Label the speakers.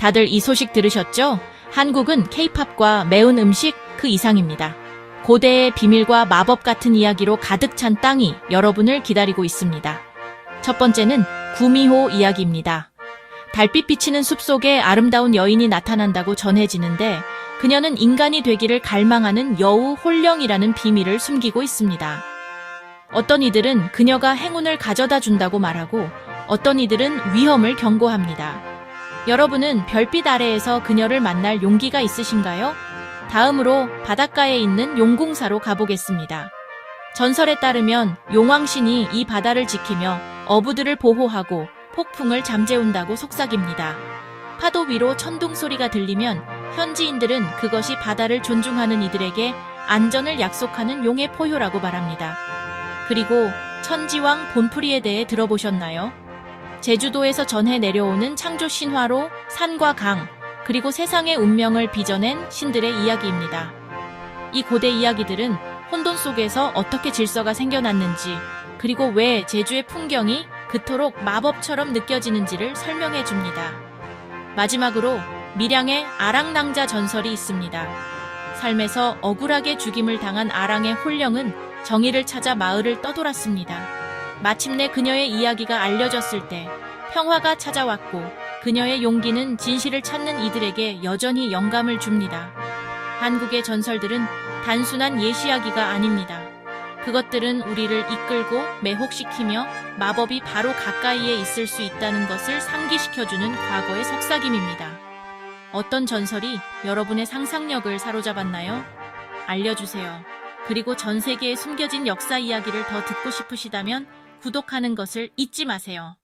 Speaker 1: 다들 이 소식 들으셨죠? 한국은 케이팝과 매운 음식 그 이상입니다. 고대의 비밀과 마법 같은 이야기로 가득 찬 땅이 여러분을 기다리고 있습니다. 첫 번째는 구미호 이야기입니다. 달빛 비치는 숲 속에 아름다운 여인이 나타난다고 전해지는데 그녀는 인간이 되기를 갈망하는 여우 홀령이라는 비밀을 숨기고 있습니다. 어떤 이들은 그녀가 행운을 가져다 준다고 말하고 어떤 이들은 위험을 경고합니다. 여러분은 별빛 아래에서 그녀를 만날 용기가 있으신가요? 다음으로 바닷가에 있는 용궁사로 가보겠습니다. 전설에 따르면 용왕신이 이 바다를 지키며 어부들을 보호하고 폭풍을 잠재운다고 속삭입니다. 파도 위로 천둥 소리가 들리면 현지인들은 그것이 바다를 존중하는 이들에게 안전을 약속하는 용의 포효라고 말합니다. 그리고 천지왕 본풀이에 대해 들어보셨나요? 제주도에서 전해 내려오는 창조 신화로 산과 강, 그리고 세상의 운명을 빚어낸 신들의 이야기입니다. 이 고대 이야기들은 혼돈 속에서 어떻게 질서가 생겨났는지, 그리고 왜 제주의 풍경이 그토록 마법처럼 느껴지는지를 설명해 줍니다. 마지막으로 밀양의 아랑낭자 전설이 있습니다. 삶에서 억울하게 죽임을 당한 아랑의 홀령은 정의를 찾아 마을을 떠돌았습니다. 마침내 그녀의 이야기가 알려졌을 때 평화가 찾아왔고 그녀의 용기는 진실을 찾는 이들에게 여전히 영감을 줍니다. 한국의 전설들은 단순한 예시이야기가 아닙니다. 그것들은 우리를 이끌고 매혹시키며 마법이 바로 가까이에 있을 수 있다는 것을 상기시켜주는 과거의 속삭임입니다. 어떤 전설이 여러분의 상상력을 사로잡았나요? 알려주세요. 그리고 전 세계에 숨겨진 역사 이야기를 더 듣고 싶으시다면 구독하는 것을 잊지 마세요.